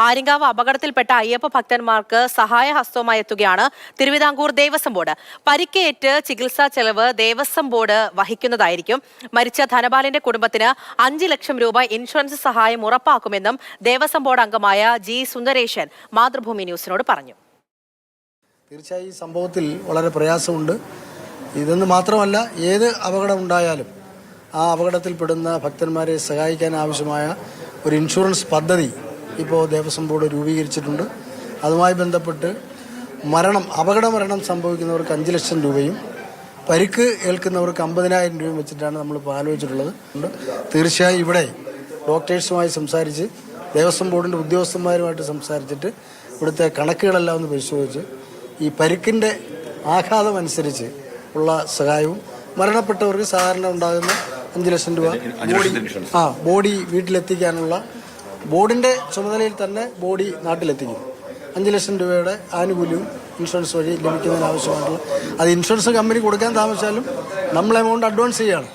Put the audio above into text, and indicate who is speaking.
Speaker 1: ആര്യങ്കാവ് അപകടത്തിൽപ്പെട്ട അയ്യപ്പ ഭക്തന്മാർക്ക് സഹായഹസ്തവുമായി എത്തുകയാണ് തിരുവിതാംകൂർ ദേവസ്വം ബോർഡ്. പരിക്കേറ്റ് ചികിത്സാ ചെലവ് ദേവസ്വം ബോർഡ് വഹിക്കുന്നതായിരിക്കും. മരിച്ച ധനപാലിന്റെ കുടുംബത്തിന് അഞ്ച് ലക്ഷം രൂപ ഇൻഷുറൻസ് സഹായം ഉറപ്പാക്കുമെന്നും ദേവസ്വം ബോർഡ് അംഗമായ ജി സുന്ദരേശൻ മാതൃഭൂമി ന്യൂസിനോട് പറഞ്ഞു.
Speaker 2: തീർച്ചയായും ഈ സംഭവത്തിൽ വളരെ പ്രയാസമുണ്ട്. ഇതെന്ന് മാത്രമല്ല ഏത് അപകടം ഉണ്ടായാലും ആ അപകടത്തിൽപ്പെടുന്ന ഭക്തന്മാരെ സഹായിക്കാൻ ആവശ്യമായ ഒരു ഇൻഷുറൻസ് പദ്ധതി ഇപ്പോൾ ദേവസ്വം ബോർഡ് രൂപീകരിച്ചിട്ടുണ്ട്. അതുമായി ബന്ധപ്പെട്ട് മരണം അപകട മരണം സംഭവിക്കുന്നവർക്ക് അഞ്ച് ലക്ഷം രൂപയും പരിക്ക് ഏൽക്കുന്നവർക്ക് അമ്പതിനായിരം രൂപയും വെച്ചിട്ടാണ് നമ്മളിപ്പോൾ ആലോചിച്ചിട്ടുള്ളത്. തീർച്ചയായും ഇവിടെ ഡോക്ടേഴ്സുമായി സംസാരിച്ച് ദേവസ്വം ബോർഡിന്റെ ഉദ്യോഗസ്ഥന്മാരുമായിട്ട് സംസാരിച്ചിട്ട് ഇവിടുത്തെ കണക്കുകളെല്ലാം ഒന്ന് പരിശോധിച്ച് ഈ പരിക്കിന്റെ ആഘാതമനുസരിച്ച് ഉള്ള സഹായവും മരണപ്പെട്ടവർക്ക് സാധാരണ ഉണ്ടാകുന്ന അഞ്ച് ലക്ഷം രൂപ ആ ബോഡി വീട്ടിലെത്തിക്കാനുള്ള ബോർഡിന്റെ ചുമതലയിൽ തന്നെ ബോഡി നാട്ടിലെത്തിക്കും. അഞ്ച് ലക്ഷം രൂപയുടെ ആനുകൂല്യവും ഇൻഷുറൻസ് വഴി ലഭിക്കുന്നതിന് ആവശ്യമായിട്ടുള്ള അത് ഇൻഷുറൻസ് കമ്പനി കൊടുക്കാൻ താമസിച്ചാലും നമ്മൾ എമൗണ്ട് അഡ്വാൻസ് ചെയ്യുകയാണ്